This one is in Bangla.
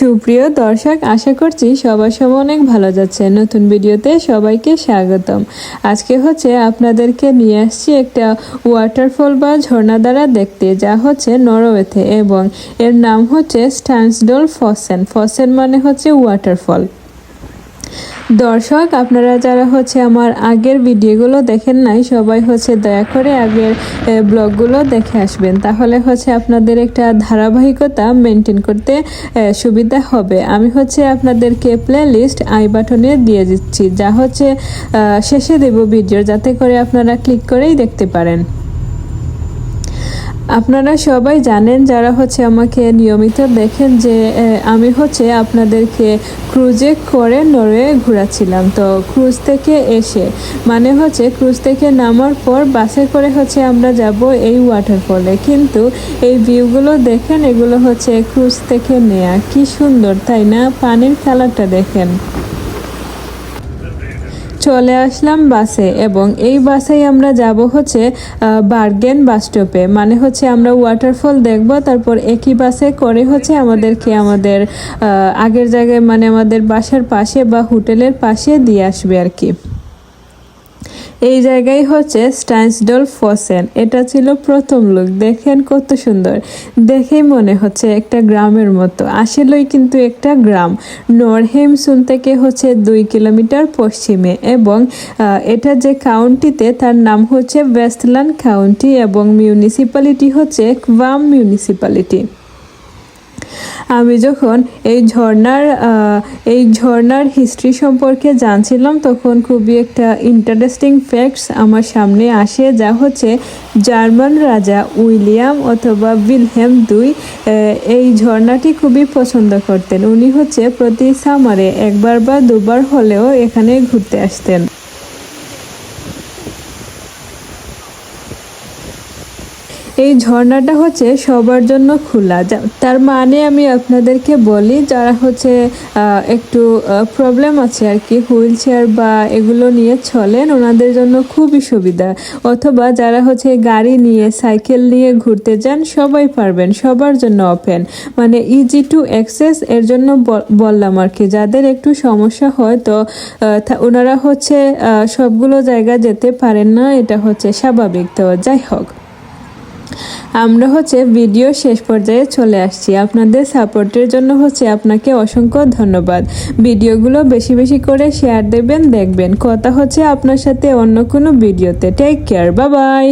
সুপ্রিয় দর্শক, আশা করছি সবার সব অনেক ভালো যাচ্ছে। নতুন ভিডিওতে সবাইকে স্বাগতম। আজকে হচ্ছে আপনাদেরকে নিয়ে আসছি একটা ওয়াটারফল বা ঝর্ণা দ্বারা দেখতে, যা হচ্ছে নরওয়েতে এবং এর নাম হচ্ছে স্টান্সডল ফসেন ফসেন মানে হচ্ছে ওয়াটারফল দর্শক, আপনারা যারা হচ্ছে আমার আগের ভিডিওগুলো দেখেন নাই, সবাই হচ্ছে দয়া করে আগের ব্লগগুলো দেখে আসবেন। তাহলে হচ্ছে আপনাদের একটা ধারাবাহিকতা মেনটেন করতে সুবিধা হবে। আমি হচ্ছে আপনাদেরকে প্লে লিস্ট আই বাটনে দিয়ে দিচ্ছি, যা হচ্ছে শেষে দেব ভিডিও, যাতে করে আপনারা ক্লিক করেই দেখতে পারেন। আপনারা সবাই জানেন, যারা হচ্ছে আমাকে নিয়মিত দেখেন যে আমি হচ্ছে আপনাদেরকে ক্রুজে করে নরওয়ে ঘোরাচ্ছিলাম। তো ক্রুজ থেকে এসে মানে হচ্ছে ক্রুজ থেকে নামার পর বাসে করে হচ্ছে আমরা যাব এই ওয়াটারফলে কিন্তু এই ভিউগুলো দেখেন, এগুলো হচ্ছে ক্রুজ থেকে নেয়া। কি সুন্দর, তাই না? পানির কালারটা দেখেন। চলে আসলাম বাসে এবং এই বাসেই আমরা যাব হচ্ছে বার্গেন বাস স্টপে। মানে হচ্ছে আমরা ওয়াটারফল দেখব, তারপর একই বাসে করে হচ্ছে আমাদেরকে আমাদের আগের জায়গায় মানে আমাদের বাসার পাশে বা হোটেলের পাশে দিয়ে আসবে আর কি। এই জায়গায় হচ্ছে স্ট্যান্সডল ফসেন এটা ছিল প্রথম লোক দেখেন কত সুন্দর। দেখেই মনে হচ্ছে একটা গ্রামের মতো। আসলেই কিন্তু একটা গ্রাম। নরহেমসুন থেকে হচ্ছে দুই কিলোমিটার পশ্চিমে এবং এটা যে কাউন্টিতে তার নাম হচ্ছে ওয়েস্টল্যান্ড কাউন্টি এবং মিউনিসিপ্যালিটি হচ্ছে ক্বাম মিউনিসিপ্যালিটি আমি যখন এই ঝর্ণার আহ, এই ঝর্ণার হিস্ট্রি সম্পর্কে জানছিলাম তখন খুবই একটা ইন্টারেস্টিং ফ্যাক্টস আমার সামনে আসে যা হচ্ছে জার্মান রাজা উইলিয়াম অথবা উইলহেম দুই এই ঝর্ণাটি খুবই পছন্দ করতেন। উনি হচ্ছে প্রতি সামারে একবার বা দুবার হলেও এখানে ঘুরতে আসতেন। এই ঝর্ণাটা হচ্ছে সবার জন্য খোলা। তার মানে আমি আপনাদেরকে বলি, যারা হচ্ছে একটু প্রবলেম আছে আর কি, হুইল চেয়ার বা এগুলো নিয়ে চলেন, ওনাদের জন্য খুবই সুবিধা। অথবা যারা হচ্ছে গাড়ি নিয়ে, সাইকেল নিয়ে ঘুরতে যান, সবাই পারবেন, সবার জন্য ওপেন মানে ইজি টু অ্যাক্সেস এর জন্য বললাম আর কি, যাদের একটু সমস্যা হয় তো ওনারা হচ্ছে সবগুলো জায়গা যেতে পারেন না, এটা হচ্ছে স্বাভাবিক তো, যাই হোক। আমরা হচ্ছে ভিডিও শেষ পর্যায়ে চলে আসছি। আপনাদের সাপোর্টের জন্য হচ্ছে আপনাকে অসংখ্য ধন্যবাদ। ভিডিওগুলো বেশি বেশি করে শেয়ার দেবেন, দেখবেন। কথা হচ্ছে আপনার সাথে অন্য কোনো ভিডিওতে। Take care bye bye